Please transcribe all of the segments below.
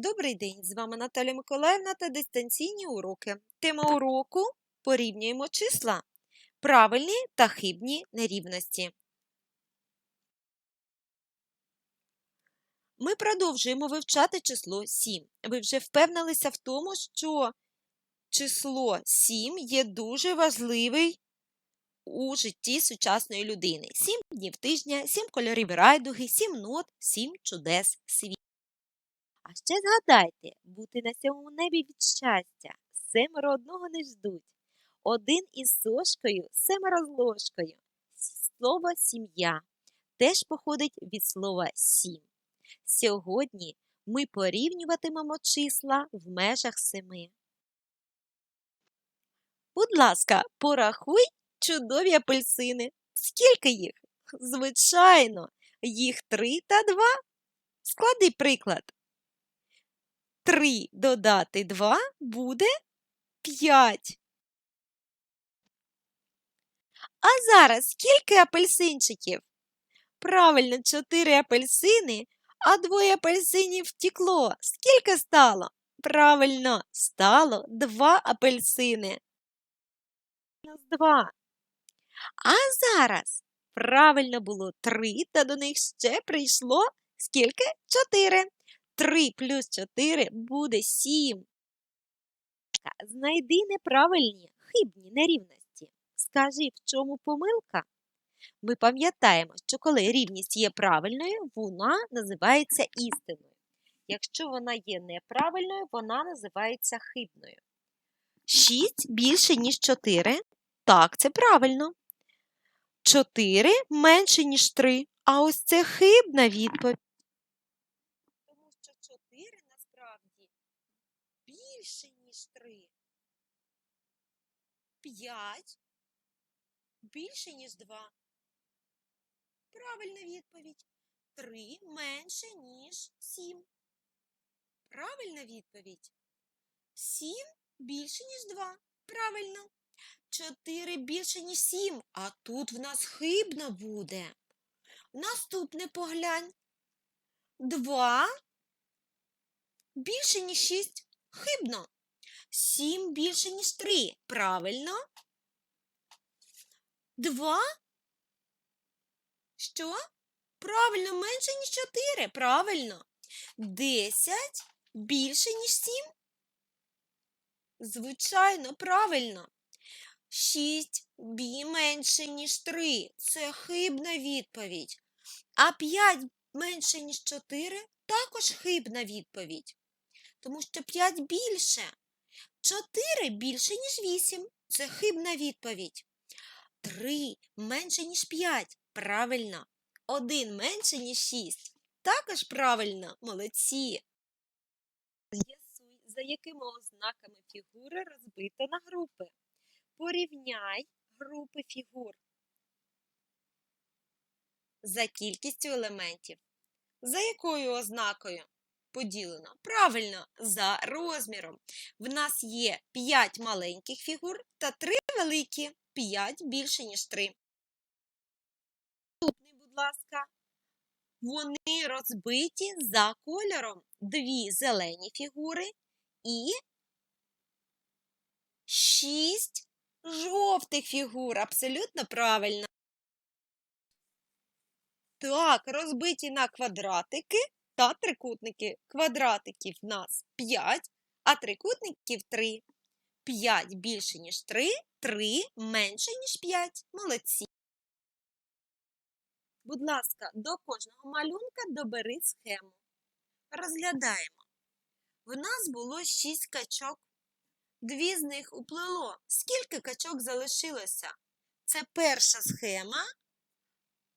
Добрий день! З вами Наталя Миколаївна та дистанційні уроки. Тема уроку порівнюємо числа. Правильні та хибні нерівності. Ми продовжуємо вивчати число 7. Ви вже впевнилися в тому, що число 7 є дуже важливий у житті сучасної людини. 7 днів тижня, 7 кольорів райдуги, 7 нот, 7 чудес світу. А ще згадайте, бути на сьомому небі від щастя, семеро одного не ждуть. Один із сошкою, семеро з ложкою. Слово сім'я теж походить від слова сім. Сьогодні ми порівнюватимемо числа в межах семи. Будь ласка, порахуй чудові апельсини. Скільки їх? Звичайно, їх три та два. Склади приклад. 3 додати 2 буде 5. А зараз скільки апельсинчиків? Правильно, 4 апельсини, а двоє апельсинів втекло. Скільки стало? Правильно, стало 2 апельсини. Мінус 2. А зараз правильно було 3, та до них ще прийшло скільки? 4. 3 плюс 4 буде 7. Знайди неправильні хибні нерівності. Скажи, в чому помилка? Ми пам'ятаємо, що коли рівність є правильною, вона називається істинною. Якщо вона є неправильною, вона називається хибною. 6 більше, ніж 4. Так, це правильно. 4 менше, ніж 3. А ось це хибна відповідь. Тому що 4 насправді більше, ніж 3. 5 більше, ніж 2. Правильна відповідь. 3 менше, ніж 7. Правильна відповідь. 7 більше, ніж 2. Правильно. 4 більше, ніж 7. А тут в нас хибно буде. Наступне поглянь. 2 більше, ніж 6. Хибно. 7 більше, ніж 3. Правильно. 2. Що? Правильно, менше, ніж 4. Правильно. 10 більше, ніж 7. Звичайно, правильно. 6 бі менше, ніж 3. Це хибна відповідь. А 5 менше, ніж 4 також хибна відповідь. Тому що 5 більше. 4 більше, ніж 8. Це хибна відповідь. 3 менше, ніж 5. Правильно. 1 менше, ніж 6. Також правильно. Молодці. З'ясуй, за якими ознаками фігури розбито на групи. Порівняй групи фігур. За кількістю елементів. За якою ознакою поділено? Правильно, за розміром. В нас є 5 маленьких фігур та 3 великі. 5 більше, ніж 3. Наступний, будь ласка. Вони розбиті за кольором. Дві зелені фігури і 6 жовтих фігур. Абсолютно правильно. Так, розбиті на квадратики та трикутники. Квадратиків в нас 5, а трикутників 3. 5 більше, ніж 3, 3 менше, ніж 5. Молодці. Будь ласка, до кожного малюнка добери схему. Розглядаємо. В нас було 6 качок. Дві з них уплило. Скільки качок залишилося? Це перша схема,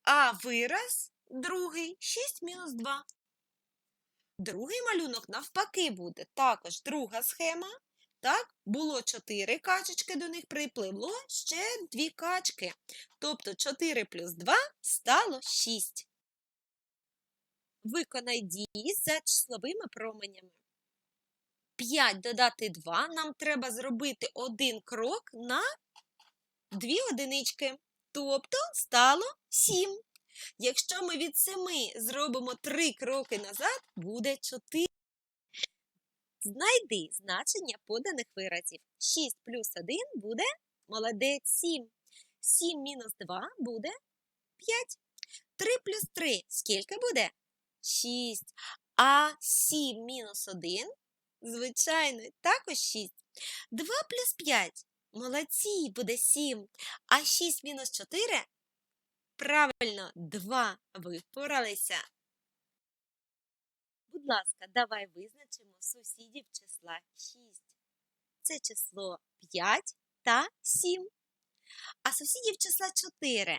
а вираз другий 6 мінус 2. Другий малюнок навпаки буде. Також друга схема. Так, було 4 качечки, до них припливло ще 2 качки. Тобто 4 плюс 2 стало 6. Виконай дії за числовими променями. 5 додати 2 нам треба зробити один крок на 2 одинички. Тобто стало 7. Якщо ми від 7 зробимо 3 кроки назад, буде 4. Знайди значення поданих виразів. 6 плюс 1 буде молодець 7. 7 мінус 2 буде 5. 3 плюс 3 скільки буде? 6. А 7 мінус 1, звичайно, також 6. 2 плюс 5. Молодці, буде 7. А 6 мінус 4? Правильно, 2. Ви впоралися. Будь ласка, давай визначимо сусідів числа 6. Це число 5 та 7. А сусідів числа 4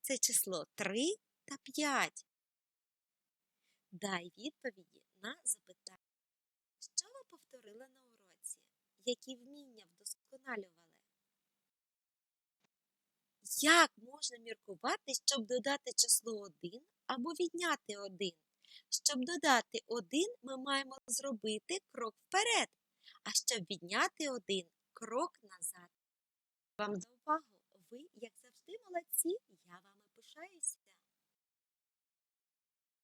це число 3 та 5. Дай відповіді на запитання. Що ви повторили на уроці? Які вміння вдосконалювали? Як можна міркувати, щоб додати число 1 або відняти 1? Щоб додати 1, ми маємо зробити крок вперед, а щоб відняти 1 крок назад. Вам за увагу! Ви, як завжди, молодці, я вами пишаюся.